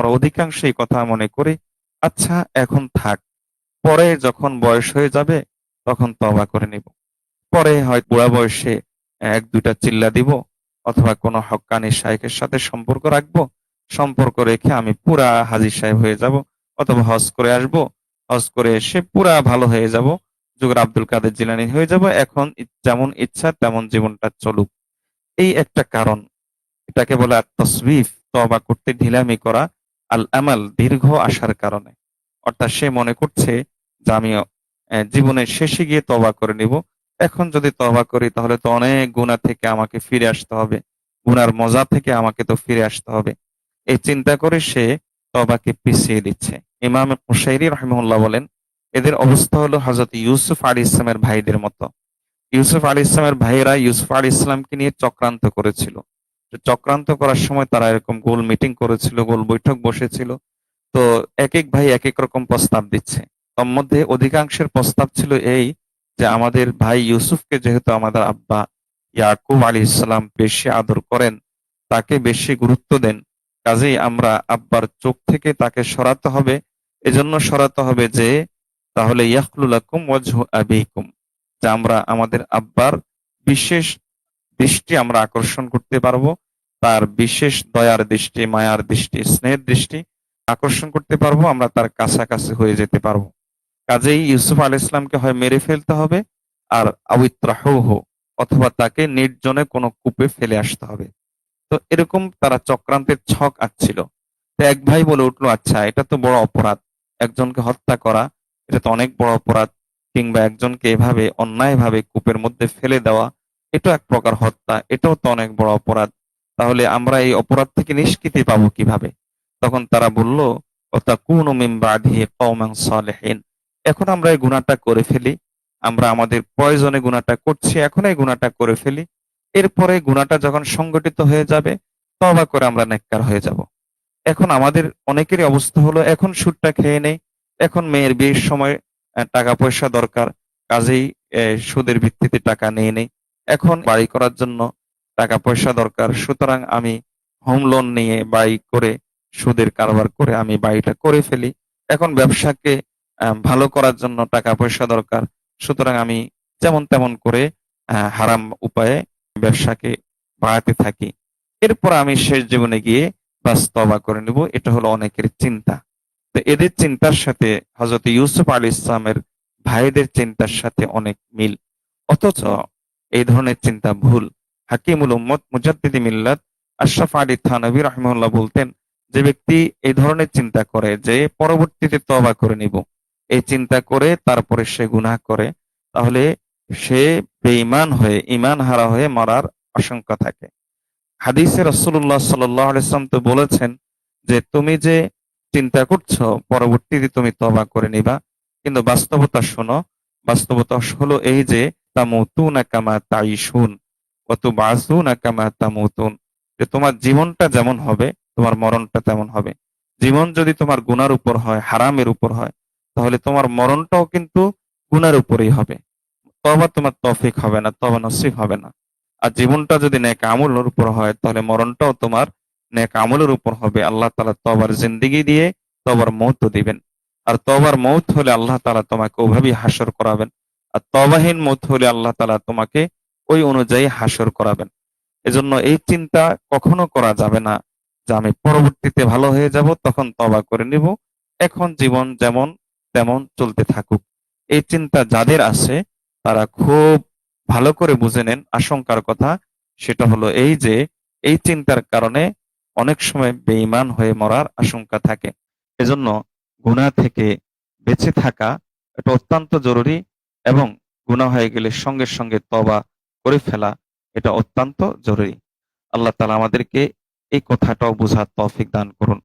আমরা অধিকাংশ এই কথা মনে করি আচ্ছা এখন থাক। পরে যখন বয়স হয়ে যাবে, তখন তবা করে নিব। পরে হয় বুড়া বয়সে এক, দুইটা চিল্লা দিব অথবা কোনো হক্কানি শাইখের সাথে সম্পর্ক রাখব, সম্পর্ক রেখে আমি পুরা হাজির সাহেব হয়ে যাব অথবা হজ করে আসব। হজ করে এসে পুরা ভালো হয়ে যাব, যুগের আব্দুল কাদের জিলানি হয়ে যাব, এখন যেমন ইচ্ছা তেমন জীবনটা চলুক। এই একটা কারণ। এটাকে বলে তসবিফ তবা করতে ঢিলামি করা আল আমাল দীর্ঘ আসার কারণে। অর্থাৎ সে মনে করছে যে আমি জীবনের শেষে গিয়ে তবা করে নিব। এখন যদি তবা করি তাহলে তো অনেক গুণা থেকে আমাকে ফিরে আসতে হবে। গুনার মজা থেকে আমাকে তো ফিরে আসতে হবে। এই চিন্তা করে সে তবাকে পিছিয়ে দিচ্ছে। ইমাম মুশাইরি রহমুল্লাহ বলেন, এদের অবস্থা হলো হজরত ইউসুফ আলী ইসলামের ভাইদের মতো। ইউসুফ আলী ইসলামের ভাইয়েরা ইউসুফ আলী ইসলামকে নিয়ে চক্রান্ত করেছিল। চক্রান্ত করার সময় তারা এরকম গোল মিটিং করেছিল, গোল বৈঠক বসেছিল। তো এক এক ভাই এক এক রকম প্রস্তাব দিচ্ছে। তার মধ্যে অধিকাংশের প্রস্তাব ছিল এই যে, আমাদের ভাই ইউসুফকে যেহেতু আমাদের আব্বা ইয়াকুব আলী ইসলাম বেশি আদর করেন, তাকে বেশি গুরুত্ব দেন, কাজেই আমরা আব্বার চোখ থেকে তাকে সরাতে হবে। এজন্য সরাতে হবে যে, তাহলে ইয়াকলুলাকুম ওয়াজহু আবিকুম, যে আমরা আমাদের আব্বার বিশেষ দৃষ্টি আমরা আকর্ষণ করতে পারব। তার বিশেষ দয়ার দৃষ্টি, মায়ার দৃষ্টি, স্নেহের দৃষ্টি আকর্ষণ করতে পারব, আমরা তার কাছাকাছি হয়ে যেতে পারব। কাজেই ইউসুফ আল ইসলামকে হয় মেরে ফেলতে হবে আর আবিত্রাহ অথবা তাকে নির্জনে কোনো কূপে ফেলে আসতে হবে। তো এরকম তারা চক্রান্তের ছক আঁকছিল। তো এক ভাই বলে উঠল আচ্ছা এটা তো বড় অপরাধ। একজনকে হত্যা করা, এটা তো অনেক বড় অপরাধ। কিংবা একজনকে এভাবে, অন্যায়ভাবে কূপের মধ্যে ফেলে দেওয়া এটা এক প্রকার হত্যা, এটাও তো অনেক বড় অপরাধ। তাহলে আমরা এই অপরাধ থেকে নিষ্কৃতি পাবো কীভাবে? তখন তারা বলল এখন আমরা এই গুনাহটা করে ফেলি। আমরা আমাদের প্রয়োজনে গুনাহটা করছি, এখন এই গুনাহটা করে ফেলি। এরপরে গুনাহটা যখন সংগঠিত হয়ে যাবে তবা করে আমরা নেককার হয়ে যাব। এখন আমাদের অনেকেরই অবস্থা হলো, এখন সুদটা খেয়ে নেই। এখন মেয়ের বিয়ের সময় টাকা পয়সা দরকার, কাজেই সুদের ভিত্তিতে টাকা নিয়ে নেই। এখন বাড়ি করার জন্য টাকা পয়সা দরকার, সুতরাং আমি হোম লোন নিয়ে বাড়ি করে, সুদের কারবার করে আমি বাড়িটা করে ফেলি। এখন ব্যবসাকে ভালো করার জন্য টাকা পয়সা দরকার, সুতরাং আমি যেমন তেমন করে হারাম উপায়ে ব্যবসাকে বাড়াতে থাকি। এরপর আমি শেষ জীবনে গিয়ে বাস্তবা করে নেব, এটা হলো অনেকের চিন্তা। তো এদের চিন্তার সাথে হজরত ইউসুফ আলী ইসলামের ভাইদের চিন্তার সাথে অনেক মিল। অথচ এই ধরনের চিন্তা ভুল। হাকিমুল উম্মত মুজাদ্দিদি মিল্লাত আশরাফ আলী থানবী রহমুল্লাহ বলতেন, যে ব্যক্তি এই ধরনের চিন্তা করে যে পরবর্তীতে তবা করে নিব, এই চিন্তা করে তারপরে সে গুনাহ করে, তাহলে সে বেঈমান হয়ে ইমান হারা হয়ে মরার আশঙ্কা থাকে। হাদিসে রসুল্লাহ সাল্লাম তো বলেছেন যে, তুমি যে চিন্তা করছ, পরবর্তীতে তুমি তবা করে নিবা, কিন্তু বাস্তবতা শোনো, বাস্তবতা হলো এই যে, তামুতুন কামা তাইশুন কত বাসুন কামা তামুতুন যে তোমার জীবনটা যেমন হবে, তোমার মরণটা তেমন হবে। জীবন যদি তোমার গুনার উপর হয়, হারামের উপর হয়, তাহলে তোমার মরণটাও কিন্তু গুনার উপরেই হবে। তবা তোমার তফিক হবে না তবা নসিব হবে না। আর জীবনটা যদি নেক আমলের উপর হয়, তাহলে মরণটাও তোমার নেক আমলের উপর হবে। আল্লাহ তালা তবার জিন্দিগি দিয়ে তবার মৌত দিবেন। আর তবার মৌত হলে আল্লাহ তালা তোমাকে ওভাবেই হাসর করাবেন। আর তবাহীন মৌত হলে আল্লাহ তালা তোমাকে ওই অনুযায়ী হাসর করাবেন। এজন্য এই চিন্তা কখনো করা যাবে না যে আমি পরবর্তীতে ভালো হয়ে যাব, তখন তবা করে নিব। এখন জীবন যেমন তেমন চলতে থাকুক। এই চিন্তা যাদের আছে, তারা খুব ভালো করে বুঝে নেন। আশঙ্কার কথা সেটা হলো এই যে, এই চিন্তার কারণে অনেক সময় বেঈমান হয়ে মরার আশঙ্কা থাকে। এজন্য গুনাহ থেকে বেঁচে থাকা এটা অত্যন্ত জরুরি এবং গুনাহ হয়ে গেলে সঙ্গে সঙ্গে তবা করে ফেলা এটা অত্যন্ত জরুরি। আল্লাহ তালা আমাদেরকে এই কথাটাও বোঝার তৌফিক দান করুন।